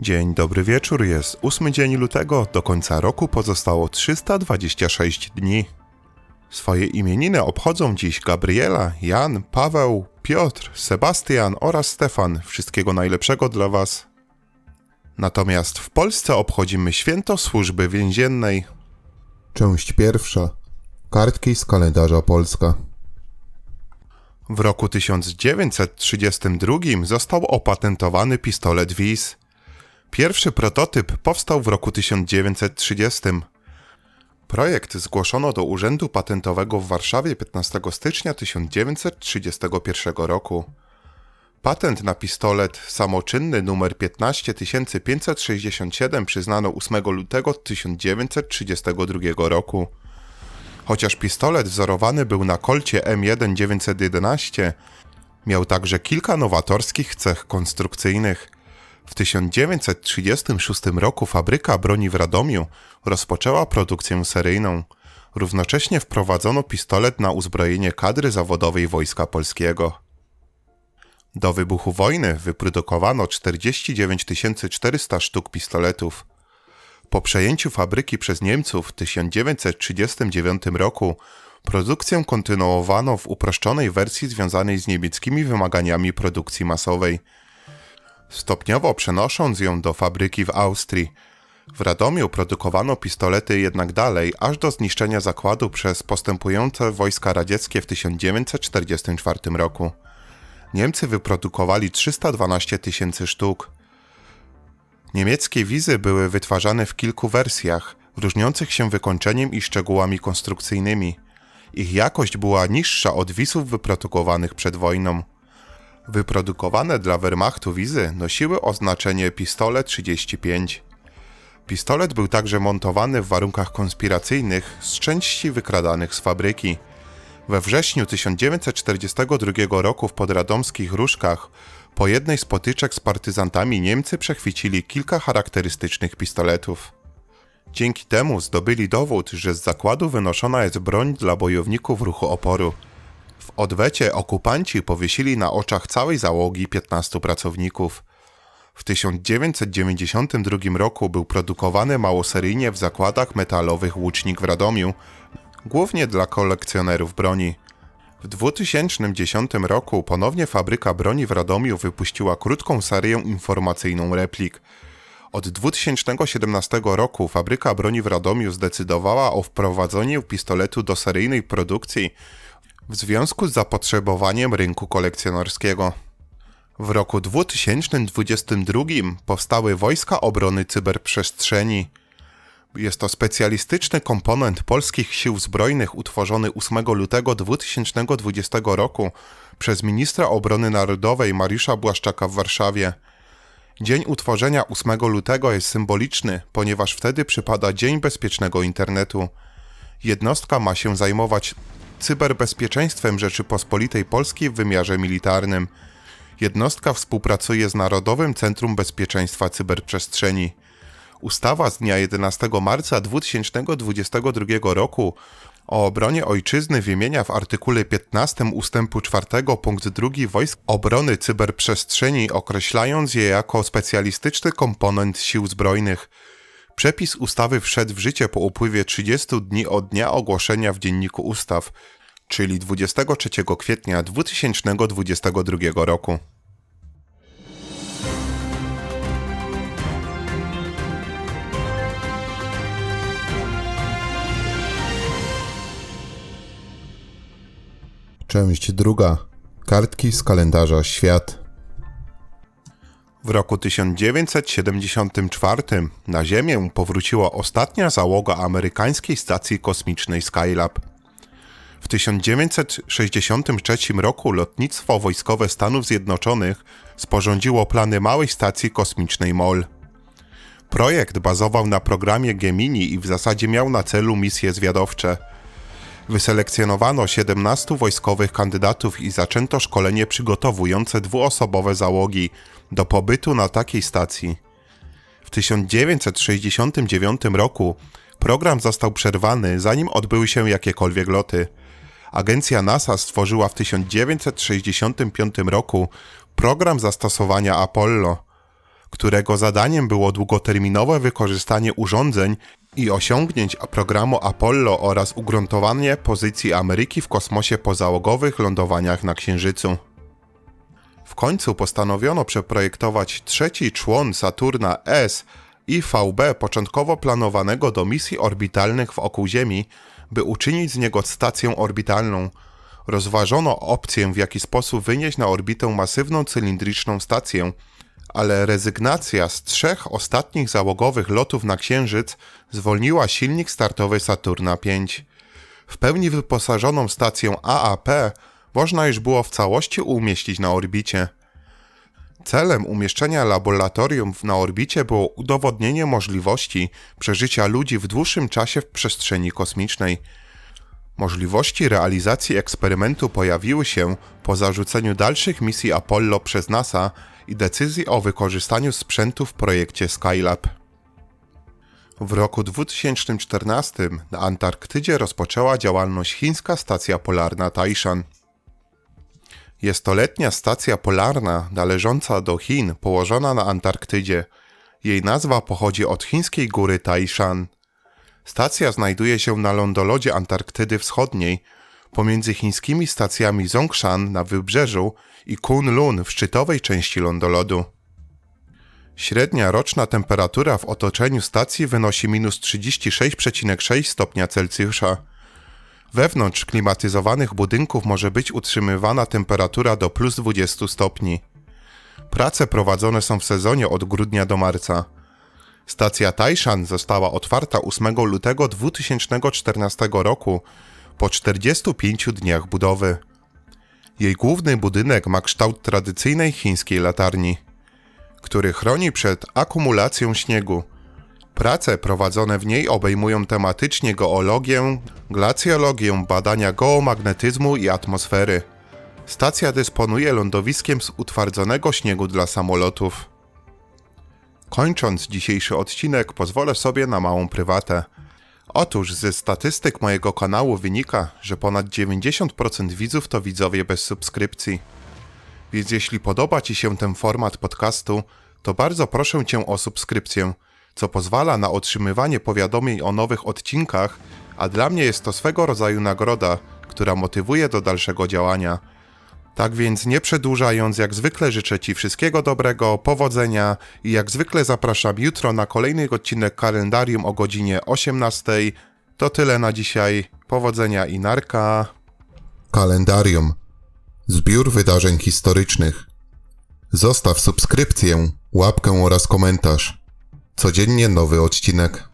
Dzień dobry wieczór, jest ósmy dzień lutego, do końca roku pozostało 326 dni. Swoje imieniny obchodzą dziś Gabriela, Jan, Paweł, Piotr, Sebastian oraz Stefan. Wszystkiego najlepszego dla Was. Natomiast w Polsce obchodzimy święto służby więziennej. Część pierwsza. Kartki z kalendarza Polska. W roku 1932 został opatentowany pistolet Wiz. Pierwszy prototyp powstał w roku 1930. Projekt zgłoszono do Urzędu Patentowego w Warszawie 15 stycznia 1931 roku. Patent na pistolet samoczynny numer 15567 przyznano 8 lutego 1932 roku. Chociaż pistolet wzorowany był na kolcie M1911, miał także kilka nowatorskich cech konstrukcyjnych. W 1936 roku fabryka broni w Radomiu rozpoczęła produkcję seryjną. Równocześnie wprowadzono pistolet na uzbrojenie kadry zawodowej Wojska Polskiego. Do wybuchu wojny wyprodukowano 49 400 sztuk pistoletów. Po przejęciu fabryki przez Niemców w 1939 roku produkcję kontynuowano w uproszczonej wersji związanej z niemieckimi wymaganiami produkcji masowej. Stopniowo przenosząc ją do fabryki w Austrii. W Radomiu produkowano pistolety jednak dalej, aż do zniszczenia zakładu przez postępujące wojska radzieckie w 1944 roku. Niemcy wyprodukowali 312 tysięcy sztuk. Niemieckie wizy były wytwarzane w kilku wersjach, różniących się wykończeniem i szczegółami konstrukcyjnymi. Ich jakość była niższa od wizów wyprodukowanych przed wojną. Wyprodukowane dla Wehrmachtu wizy nosiły oznaczenie Pistole 35. Pistolet był także montowany w warunkach konspiracyjnych z części wykradanych z fabryki. We wrześniu 1942 roku w podradomskich Różkach po jednej z potyczek z partyzantami Niemcy przechwycili kilka charakterystycznych pistoletów. Dzięki temu zdobyli dowód, że z zakładu wynoszona jest broń dla bojowników ruchu oporu. W odwecie okupanci powiesili na oczach całej załogi 15 pracowników. W 1992 roku był produkowany małoseryjnie w zakładach metalowych łucznik w Radomiu, głównie dla kolekcjonerów broni. W 2010 roku ponownie fabryka broni w Radomiu wypuściła krótką serię informacyjną replik. Od 2017 roku fabryka broni w Radomiu zdecydowała o wprowadzeniu pistoletu do seryjnej produkcji w związku z zapotrzebowaniem rynku kolekcjonerskiego. W roku 2022 powstały Wojska Obrony Cyberprzestrzeni. Jest to specjalistyczny komponent polskich sił zbrojnych utworzony 8 lutego 2020 roku przez ministra obrony narodowej Mariusza Błaszczaka w Warszawie. Dzień utworzenia 8 lutego jest symboliczny, ponieważ wtedy przypada Dzień Bezpiecznego Internetu. Jednostka ma się zajmować cyberbezpieczeństwem Rzeczypospolitej Polskiej w wymiarze militarnym. Jednostka współpracuje z Narodowym Centrum Bezpieczeństwa Cyberprzestrzeni. Ustawa z dnia 11 marca 2022 roku o obronie ojczyzny wymienia w artykule 15 ustępu 4 punkt 2 Wojsk Obrony Cyberprzestrzeni, określając je jako specjalistyczny komponent sił zbrojnych. Przepis ustawy wszedł w życie po upływie 30 dni od dnia ogłoszenia w Dzienniku Ustaw, czyli 23 kwietnia 2022 roku. Część druga. Kartki z kalendarza Świat. W roku 1974 na Ziemię powróciła ostatnia załoga amerykańskiej stacji kosmicznej Skylab. W 1963 roku lotnictwo wojskowe Stanów Zjednoczonych sporządziło plany małej stacji kosmicznej MOL. Projekt bazował na programie Gemini i w zasadzie miał na celu misje zwiadowcze. Wyselekcjonowano 17 wojskowych kandydatów i zaczęto szkolenie przygotowujące dwuosobowe załogi do pobytu na takiej stacji. W 1969 roku program został przerwany, zanim odbyły się jakiekolwiek loty. Agencja NASA stworzyła w 1965 roku program zastosowania Apollo. którego zadaniem było długoterminowe wykorzystanie urządzeń i osiągnięć programu Apollo oraz ugruntowanie pozycji Ameryki w kosmosie po załogowych lądowaniach na Księżycu. W końcu postanowiono przeprojektować trzeci człon Saturna S i VB początkowo planowanego do misji orbitalnych wokół Ziemi, by uczynić z niego stację orbitalną. Rozważono opcję, w jaki sposób wynieść na orbitę masywną cylindryczną stację, ale rezygnacja z trzech ostatnich załogowych lotów na Księżyc zwolniła silnik startowy Saturna V. W pełni wyposażoną stację AAP można już było w całości umieścić na orbicie. Celem umieszczenia laboratorium na orbicie było udowodnienie możliwości przeżycia ludzi w dłuższym czasie w przestrzeni kosmicznej. Możliwości realizacji eksperymentu pojawiły się po zarzuceniu dalszych misji Apollo przez NASA i decyzji o wykorzystaniu sprzętu w projekcie Skylab. W roku 2014 na Antarktydzie rozpoczęła działalność chińska stacja polarna Taishan. Jest to letnia stacja polarna należąca do Chin, położona na Antarktydzie. Jej nazwa pochodzi od chińskiej góry Taishan. Stacja znajduje się na lądolodzie Antarktydy Wschodniej, pomiędzy chińskimi stacjami Zongshan na wybrzeżu i Kunlun w szczytowej części lądolodu. Średnia roczna temperatura w otoczeniu stacji wynosi minus 36,6 stopnia Celsjusza. Wewnątrz klimatyzowanych budynków może być utrzymywana temperatura do plus 20 stopni. Prace prowadzone są w sezonie od grudnia do marca. Stacja Taishan została otwarta 8 lutego 2014 roku po 45 dniach budowy. Jej główny budynek ma kształt tradycyjnej chińskiej latarni, który chroni przed akumulacją śniegu. Prace prowadzone w niej obejmują tematycznie geologię, glacjologię, badania geomagnetyzmu i atmosfery. Stacja dysponuje lądowiskiem z utwardzonego śniegu dla samolotów. Kończąc dzisiejszy odcinek, pozwolę sobie na małą prywatę. Otóż ze statystyk mojego kanału wynika, że ponad 90% widzów to widzowie bez subskrypcji. Więc jeśli podoba Ci się ten format podcastu, to bardzo proszę Cię o subskrypcję, co pozwala na otrzymywanie powiadomień o nowych odcinkach, a dla mnie jest to swego rodzaju nagroda, która motywuje do dalszego działania. Tak więc nie przedłużając, jak zwykle życzę Ci wszystkiego dobrego, powodzenia i jak zwykle zapraszam jutro na kolejny odcinek kalendarium o godzinie 18. To tyle na dzisiaj. Powodzenia i narka. Kalendarium. Zbiór wydarzeń historycznych. Zostaw subskrypcję, łapkę oraz komentarz. Codziennie nowy odcinek.